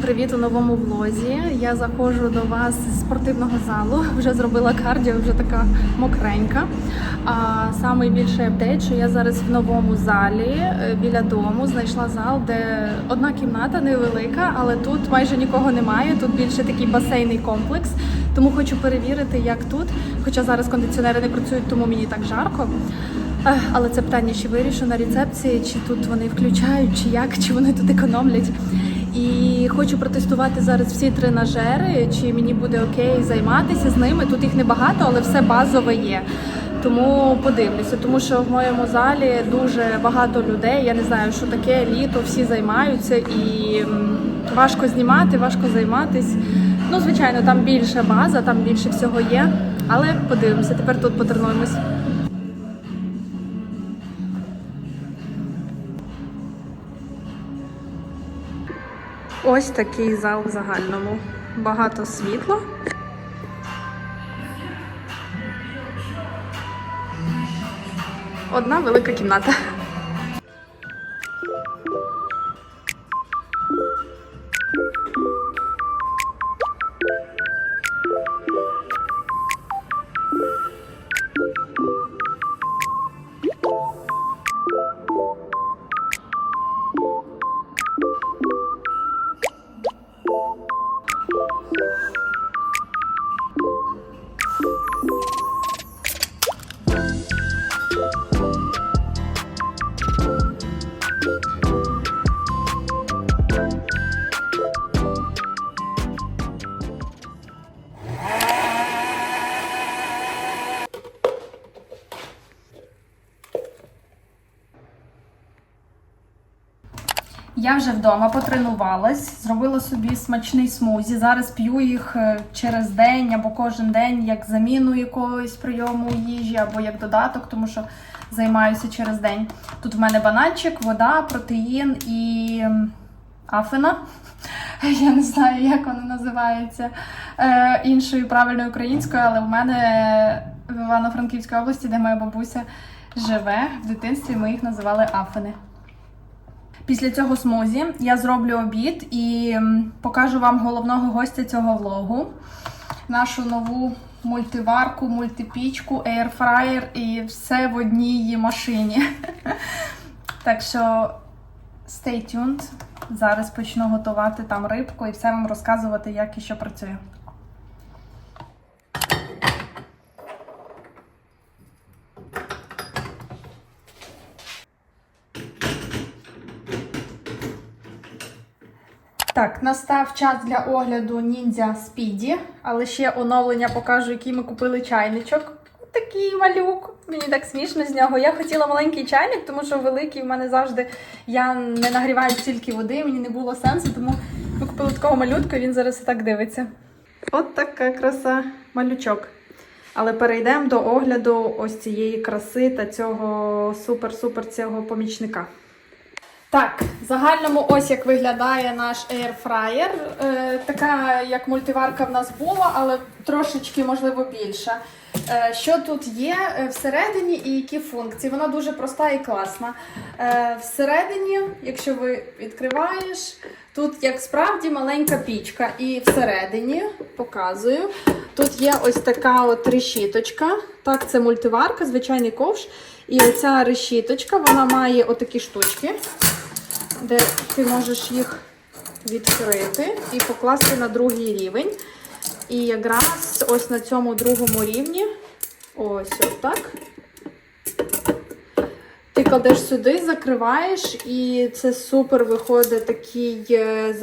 Привіт у новому влозі. Я заходжу до вас з спортивного залу. Вже зробила кардіо, вже така мокренька. А самий більший апдейт, що я зараз в новому залі е, біля дому знайшла зал, де одна кімната невелика, але тут майже нікого немає. Тут більше такий басейний комплекс. Тому хочу перевірити, як тут. Хоча зараз кондиціонери не працюють, тому мені так жарко. Але це питання ще вирішу на рецепції, чи тут вони включають, чи як, чи вони тут економлять. І хочу протестувати зараз всі тренажери, чи мені буде окей займатися з ними. Тут їх небагато, але все базове є. Тому подивлюся, тому що в моєму залі дуже багато людей. Я не знаю, що таке літо, всі займаються і важко знімати, важко займатись. Ну, звичайно, там більше база, там більше всього є. Але подивимося, тепер тут потренуємось. Ось такий зал в загальному. Багато світла. Одна велика кімната. Я вже вдома потренувалась, зробила собі смачний смузі. Зараз п'ю їх е, через день або кожен день як заміну якогось прийому їжі, або як додаток, тому що займаюся через день. Тут в мене бананчик, вода, протеїн і м, афина. Я не знаю, як воно називається е, іншою правильною українською, але в мене в Івано-Франківській області, де моя бабуся живе, в дитинстві ми їх називали афини. Після цього смузі я зроблю обід і покажу вам головного гостя цього влогу. Нашу нову мультиварку, мультипічку, ейрфраєр і все в одній машині. Так що stay tuned. Зараз почну готувати там рибку і все вам розказувати, як і що працює. Так, настав час для огляду ніндзя Спіді, але ще оновлення покажу, який ми купили чайничок. Такий малюк. Мені так смішно з нього. Я хотіла маленький чайник, тому що великий в мене завжди я не нагріваю стільки води, мені не було сенсу, тому ми купили такого малютка, він зараз і так дивиться. От така краса малючок. Але перейдемо до огляду ось цієї краси та цього супер-супер цього помічника. Так, в загальному ось як виглядає наш airfryer. Е, така як мультиварка в нас була, але трошечки, можливо, більша. Е, що тут є е, всередині і які функції? Вона дуже проста і класна. Е, всередині, якщо ви відкриваєш, тут як справді маленька пічка. І всередині показую. Тут є ось така от решіточка. Так, це мультиварка, звичайний ковш. І оця решіточка, вона має отакі штучки де ти можеш їх відкрити і покласти на другий рівень. І якраз ось на цьому другому рівні, ось отак. Ти кладеш сюди, закриваєш, і це супер виходить такий е,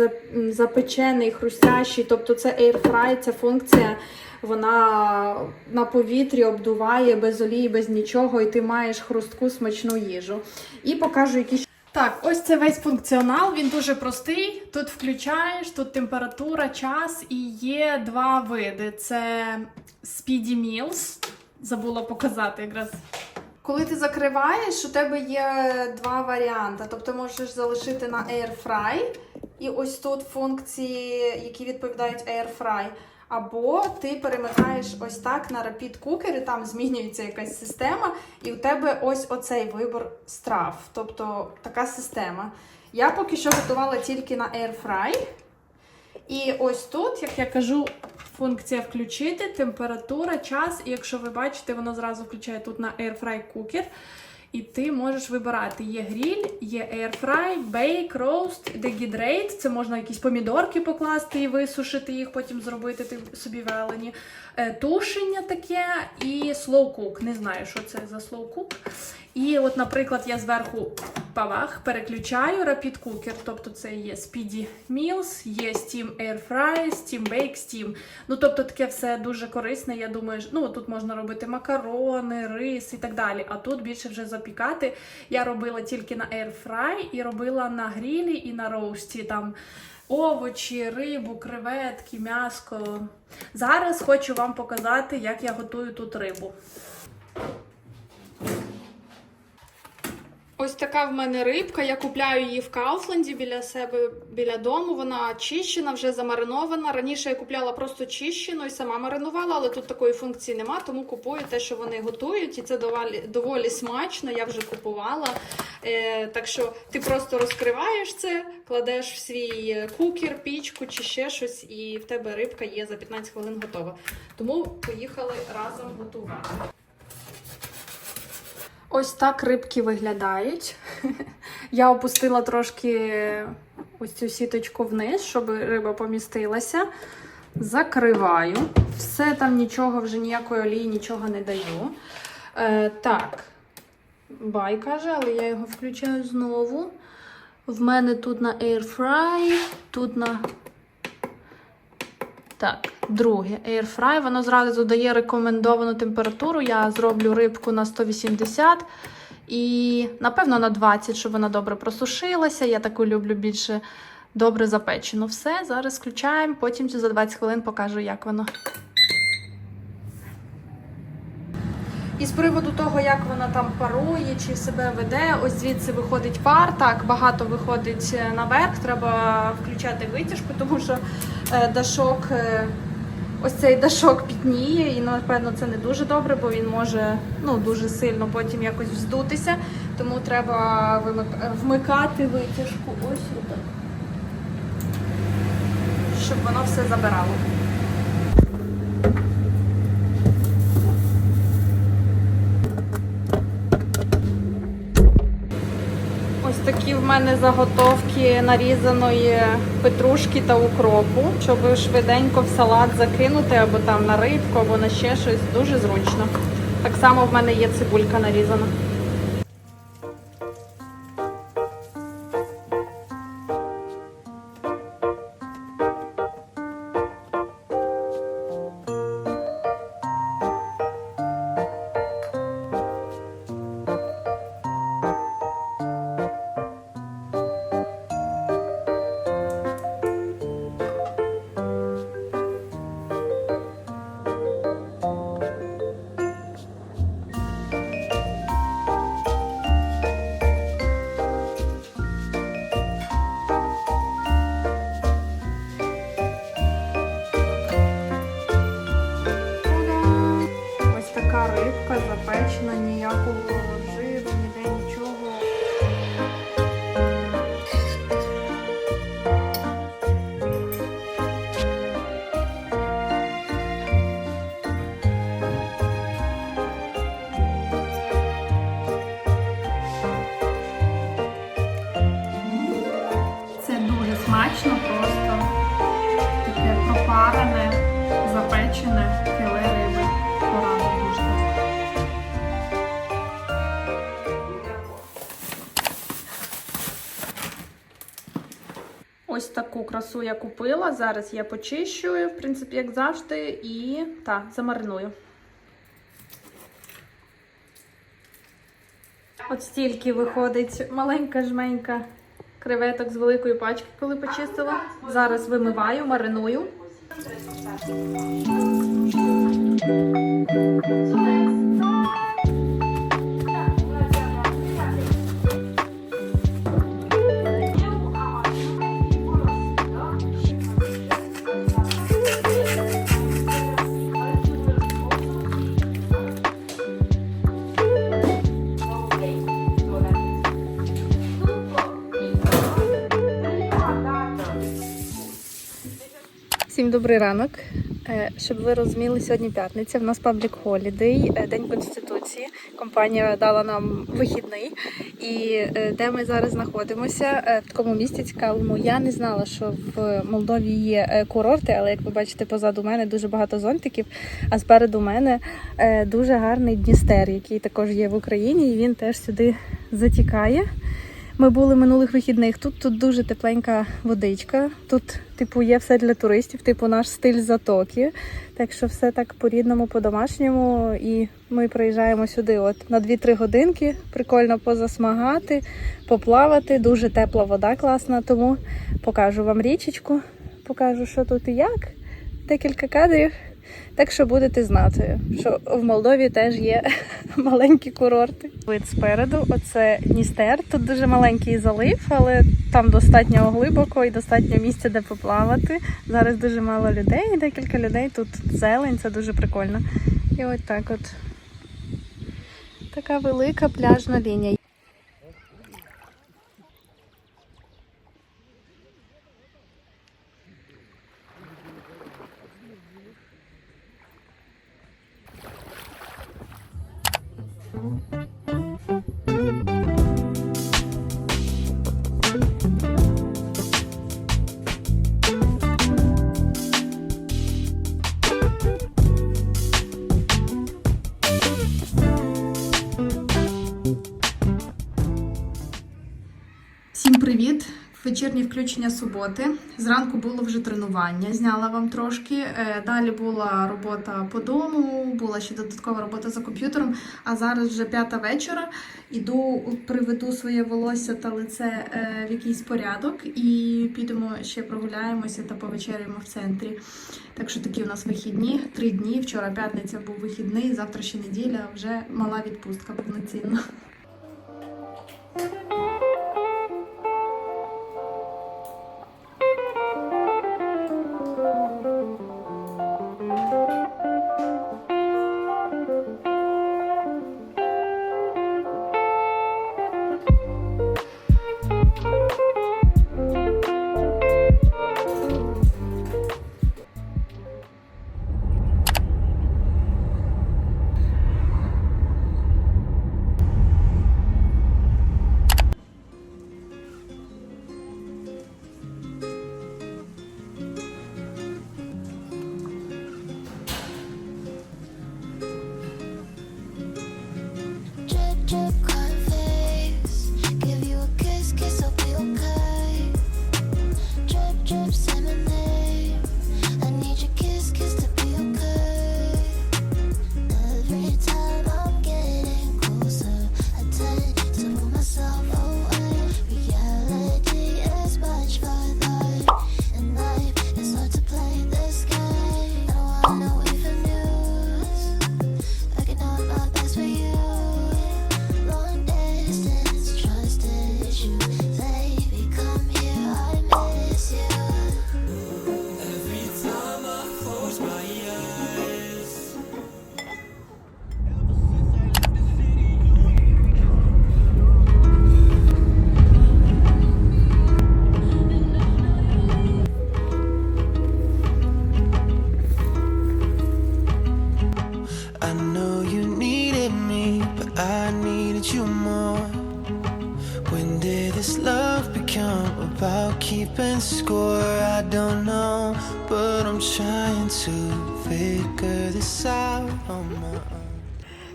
запечений, хрустящий. Тобто це airfry, ця функція, вона на повітрі обдуває без олії, без нічого, і ти маєш хрустку смачну їжу. І покажу, які так, ось це весь функціонал. Він дуже простий. Тут включаєш, тут температура, час і є два види: це Speedy Meals. Забула показати якраз. Коли ти закриваєш, у тебе є два варіанти. Тобто можеш залишити на Air Fry, і ось тут функції, які відповідають Air Fry. Або ти перемикаєш ось так на Rapid Cooker, і там змінюється якась система, і у тебе ось оцей вибор страв. Тобто така система. Я поки що готувала тільки на Air Fry. І ось тут, як я кажу, функція включити, температура, час. І якщо ви бачите, воно зразу включає тут на Airfry Cooker. І ти можеш вибирати: є гріль, є airfry, бейк, роуст, дегідрейт. Це можна якісь помідорки покласти і висушити їх, потім зробити ти собі велені. Е, Тушення таке і слоукук. Не знаю, що це за слоукук. І от, наприклад, я зверху павах переключаю Rapid Cooker, тобто це є Speedy Meals, є Steam Air Fry, Steam Bake, Steam. Ну, тобто таке все дуже корисне. Я думаю, ну тут можна робити макарони, рис і так далі. А тут більше вже запікати. Я робила тільки на Air Fry і робила на грілі і на роусті там. Овочі, рибу, креветки, м'яско. Зараз хочу вам показати, як я готую тут рибу. Ось така в мене рибка. Я купляю її в Кауфленді біля себе, біля дому. Вона чищена, вже замаринована. Раніше я купляла просто чищену і сама маринувала, але тут такої функції нема, тому купую те, що вони готують, і це доволі, доволі смачно. Я вже купувала. Е, так що ти просто розкриваєш це, кладеш в свій е, кукер, пічку чи ще щось, і в тебе рибка є за 15 хвилин готова. Тому поїхали разом готувати. Ось так рибки виглядають. Я опустила трошки ось цю сіточку вниз, щоб риба помістилася. Закриваю. Все там нічого, вже ніякої олії, нічого не даю. Е, так, бай каже, але я його включаю знову. В мене тут на Air Fry, тут на. Так, друге Air Fry. Воно зразу дає рекомендовану температуру. Я зроблю рибку на 180 і, напевно, на 20, щоб вона добре просушилася. Я таку люблю більше добре запечену. Все, зараз включаємо, потім за 20 хвилин покажу, як воно. І з приводу того, як вона там парує чи себе веде, ось звідси виходить пар. Так, багато виходить е, наверх, треба включати витяжку, тому що е, дашок, е, ось цей дашок пітніє, і напевно це не дуже добре, бо він може ну, дуже сильно потім якось вздутися. Тому треба вмикати витяжку ось отак, щоб воно все забирало. Такі в мене заготовки нарізаної петрушки та укропу, щоб швиденько в салат закинути або там на рибку, або на ще щось. Дуже зручно. Так само в мене є цибулька нарізана. Смачно, просто таке пропарене, запечене філе риби. Ось таку красу я купила. Зараз я почищую, в принципі, як завжди, і так, замариную. От стільки виходить маленька жменька креветок з великої пачки, коли почистила. Зараз вимиваю, мариную. Всім добрий ранок. Е, Щоб ви розуміли, сьогодні п'ятниця. В нас паблік холідей, День Конституції. Компанія дала нам вихідний. І е, де ми зараз знаходимося, е, в такому місті цікавому. Я не знала, що в Молдові є курорти, але як ви бачите, позаду мене дуже багато зонтиків. А спереду мене дуже гарний Дністер, який також є в Україні, і він теж сюди затікає. Ми були минулих вихідних. Тут тут дуже тепленька водичка. Тут, типу, є все для туристів, типу наш стиль затоки. Так що все так по-рідному, по-домашньому. І ми приїжджаємо сюди от на 2-3 годинки. Прикольно позасмагати, поплавати. Дуже тепла вода класна. Тому покажу вам річечку, покажу, що тут і як. Декілька кадрів. Так що будете знати, що в Молдові теж є маленькі курорти. Вид спереду, оце Дністер. Тут дуже маленький залив, але там достатньо глибоко і достатньо місця, де поплавати. Зараз дуже мало людей, декілька людей. Тут зелень, це дуже прикольно. І от так от. Така велика пляжна лінія. Вечірнє включення суботи. Зранку було вже тренування, зняла вам трошки. Е, Далі була робота по дому, була ще додаткова робота за комп'ютером. А зараз вже п'ята вечора. Іду, приведу своє волосся та лице е, в якийсь порядок і підемо ще прогуляємося та повечеряємо в центрі. Так що такі у нас вихідні, три дні. Вчора п'ятниця був вихідний, завтра ще неділя, вже мала відпустка повноцінна.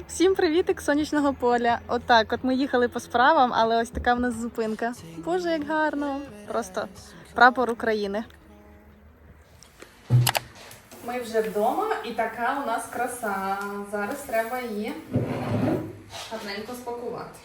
Всім привітик сонячного поля. Отак, от ми їхали по справам, але ось така в нас зупинка. Боже, як гарно! Просто прапор України. Ми вже вдома і така у нас краса. Зараз треба її гарненько спакувати.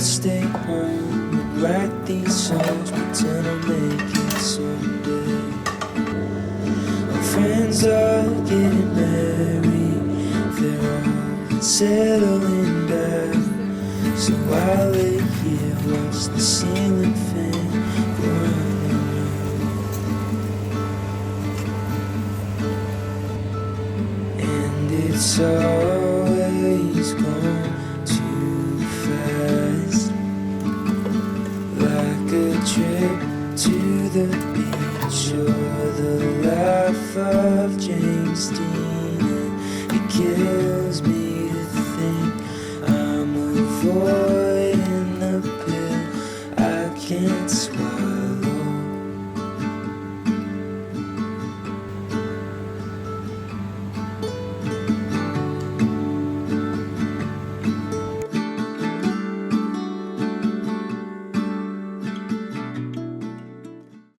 Stay home and write these songs, pretend I'll make it someday. My friends are getting married, they're all settling down. So I'll lay here, watch the ceiling fan go round and it's always beach the life of James Dean. It kills me to think I'm avoiding the pill I can't.